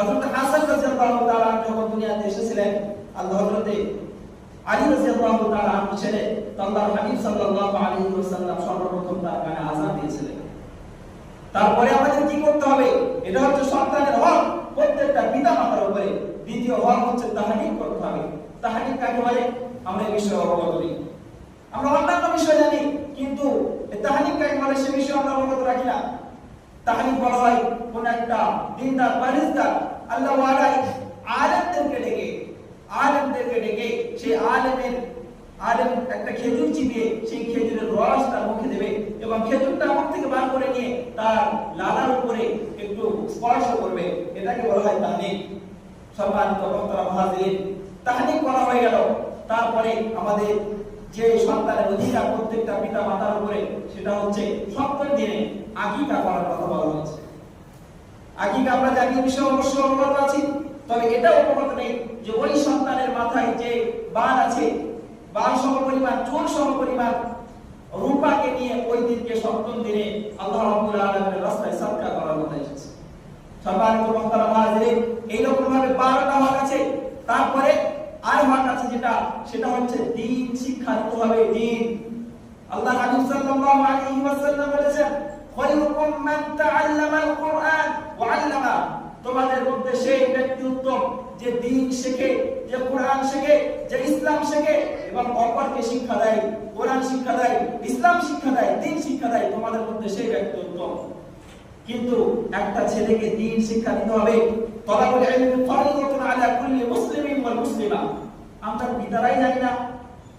হযরত হাসান রাদিয়াল্লাহু তাআলা যখন দুনিয়াতে এসেছিলেন হযরতে আলী রাদিয়াল্লাহু তাআলা হাবিব সাল্লাল্লাহু আলাইহি ওয়াসাল্লাম সর্বপ্রথম তার কানে আযান দিয়েছিলেন। তারপরে আমাদের কি করতে হবে? এটা হচ্ছে সন্তানের হক। প্রত্যেকটা পিতা মাতার উপরে দ্বিতীয় হক হচ্ছে তাহানিক করতে হবে। তাহানিক কাকে বলে? আমরা এই বিষয়ে অবগত নেই। আমরা অন্যান্য বিষয় জানি, কিন্তু তাহানিক কাকে বলে সে বিষয়ে আমরা অবগত রাখি না। বলা হয়, কোন একটা দিনদার পারিজদার আল্লাহ ডেকে ডেকে সেই একটা খেজুর সেই খেজুরের রস তার মুখে দেবে এবং খেজুরটা থেকে বার করে নিয়ে তার লালার উপরে একটু স্পর্শ করবে। এটাকে বলা হয় তাহনিক। সম্মানিত বক্তারা মহাজির তাহনিক করা হয়ে গেল। তারপরে আমাদের যে সন্তানের অধিকার প্রত্যেকটা পিতা মাতার উপরে, সেটা হচ্ছে সপ্তম দিনে আকিকা করার কথা বলা হয়েছে। আকিকা আমরা জানি বিষয় অবশ্যই অবগত আছি, তবে এটা অবগত নেই যে ওই সন্তানের মাথায় যে বান আছে বান চুল সম পরিমাণ রূপাকে নিয়ে ওই দিনকে সপ্তম দিনে আল্লাহ রাব্বুল আলামিনের রাস্তায় সাদকা করার কথা এসেছে। সম্মানিত বক্তারা মহাজির এইরকম ভাবে 12টা হক আছে, তারপরে আর হক আছে যেটা, সেটা হচ্ছে দিন, শিক্ষা দিতে হবে দিন। আল্লাহ হাবিব সাল্লাল্লাহু আলাইহি ওয়াসাল্লাম বলেছেন খায়রুকুম মান তাআল্লামাল কুরআন ওয়া আল্লামা। তোমাদের মধ্যে সেই ব্যক্তি উত্তম যে দিন শেখে, যে কোরআন শেখে, যে ইসলাম শেখে, এবং অপরকে শিক্ষা দেয়, কোরআন শিক্ষা দেয়, ইসলাম শিক্ষা দেয়, দিন শিক্ষা দেয়, তোমাদের মধ্যে সেই ব্যক্তি উত্তম। কিন্তু একটা ছেলেকে দিন শিক্ষা দিতে হবে। ফরীদাতুন আলা কুল্লি মুসলিমিন ওয়াল মুসলিমা। আমরা জানি না?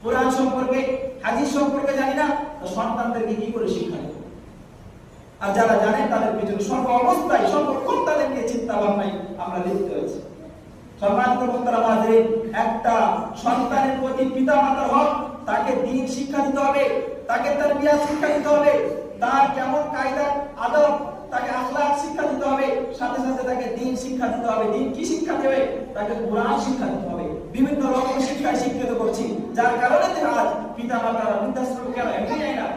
কোরআন সম্পর্কে, হাদিস সম্পর্কে জানি না? সন্তানদেরকে কি করে শিক্ষা দেব? আর যারা তাদের পিছনে সর্ব অবস্থায় চিন্তা ভাবনায় আমরা হয়েছি। মাঝে একটা সন্তানের প্রতি পিতা মাতার হক, তাকে দিন শিক্ষা দিতে হবে, তাকে তার বিয়া শিক্ষা দিতে হবে। তার কেমন কায়দা আদব তাকে আখলাক শিক্ষা দিতে হবে সাথে সাথে তাকে দিন শিক্ষা দিতে হবে দিন কি শিক্ষা দেবে? তাকে কোরআন শিক্ষা দিতে হবে। বিভিন্ন রকম শিক্ষায় শিক্ষিত করছি। যার কারণে আজ পিতা মাতারা বৃদ্ধাশ্রম কেন এমনি যায় না?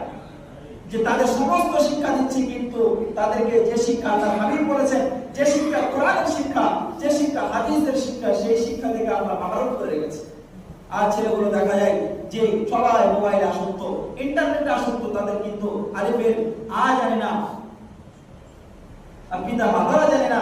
যে তাদের সমস্ত শিক্ষা দিচ্ছি, কিন্তু তাদেরকে যে শিক্ষা আল্লাহ হাবিব বলেছেন, যে শিক্ষা কোরআনের শিক্ষা, যে শিক্ষা হাদিসের শিক্ষা, সেই শিক্ষা থেকে আমরা বাহারত করে রেখেছি আর ছেলেগুলো দেখা যায় যে সবাই মোবাইলে আসক্ত, ইন্টারনেটে আসক্ত, তাদের কিন্তু আলিফের আ জানে না, আর পিতা মাতারা জানে না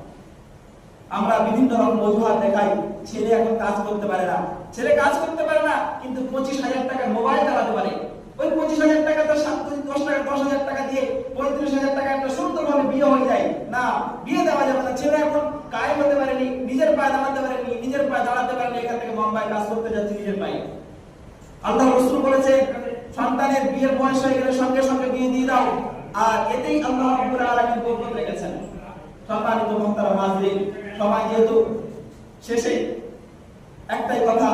আমরা বিভিন্ন রকম অজুহাত দেখাই, ছেলে এখন কাজ করতে পারে না। ছেলে কাজ করতে পারে না, কিন্তু পঁচিশ হাজার টাকা মোবাইল চালাতে পারে। ওই পঁচিশ হাজার টাকা দশ টাকা, দশ হাজার টাকা দিয়ে পঁয়ত্রিশ হাজার টাকা একটা সুন্দরভাবে বিয়ে হয়ে যায়। না, বিয়ে দেওয়া যাবে না। ছেলে এখন কায়ে হতে পারেনি, নিজের পায়ে দাঁড়াতে পারেনি, নিজের পায়ে দাঁড়াতে পারেনি, এখান থেকে মুম্বাই কাজ করতে যাচ্ছে নিজের পায়ে। আল্লাহ রসুল বলেছে, সন্তানের বিয়ের বয়স হয়ে গেলে সঙ্গে সঙ্গে বিয়ে দিয়ে দাও। আর এতেই আল্লাহ রেখেছেন। সম্মানিত সবাই যেহেতু শেষে একটাই কথা,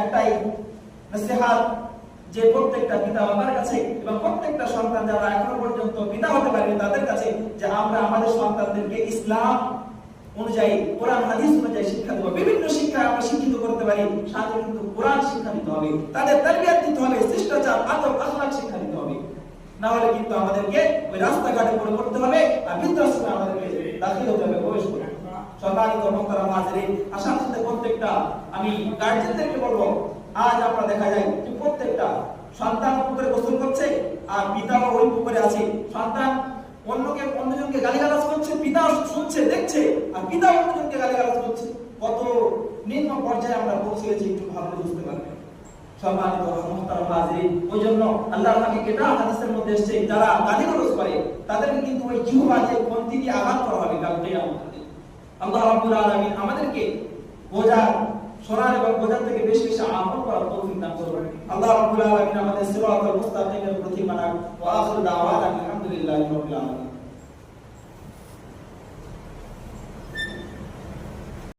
একটাই নসিহাত যে প্রত্যেকটা পিতা মাতার কাছে এবং প্রত্যেকটা সন্তান যারা এখনও পর্যন্ত পিতা হতে পারেনি তাদের কাছে যে আমরা আমাদের সন্তানদেরকে ইসলাম অনুযায়ী, কোরআন, হাদিস অনুযায়ী শিক্ষা দেবো। বিভিন্ন শিক্ষা আমরা শিক্ষিত করতে পারি, সাথে কিন্তু কোরআন শিক্ষা দিতে হবে, তাদের তারবিয়াত দিতে হবে, শিষ্টাচার, আদব, আখলাক শিক্ষা দিতে হবে। না হলে কিন্তু আমাদেরকে ওই রাস্তাঘাটে পড়ে হবে আর বৃদ্ধাশ্রমে আমাদেরকে দাখিল হতে হবে, প্রবেশ সম্মানিত সাথে প্রত্যেকটা আমি গার্জেনদেরকে বলব, আজ আমরা দেখা যায় যে প্রত্যেকটা সন্তান গোসল করছে আর ওই পুকুরে আছে। সন্তান অন্যকে অন্যজনকে গালিগালাজ করছে পিতা শুনছে, দেখছে, আর পিতা অন্যজনকে গালিগালাজ করছে। কত নিম্ন পর্যায়ে আমরা পৌঁছে গেছি একটু ভাবলে বুঝতে পারবেন সম্মানিত ওই জন্য হাবিব এটা হাদিসের মধ্যে এসেছে, যারা গালিগালাজ করে, তাদেরকে কিন্তু ওই জিহ্বা যে পন্থী দিয়ে আঘাত করা হবে। আল্লাহ রাব্বুল আলামিন আমাদেরকে বোঝা, শোনার এবং বোঝার থেকে বেশি বেশি আমল করার তৌফিক দান করবেন। আল্লাহ রাব্বুল আলামিন আমাদের সিরাতাল মুস্তাকিমের প্রতি আখির আলহামদুলিল্লাহি রাব্বিল আলামিন।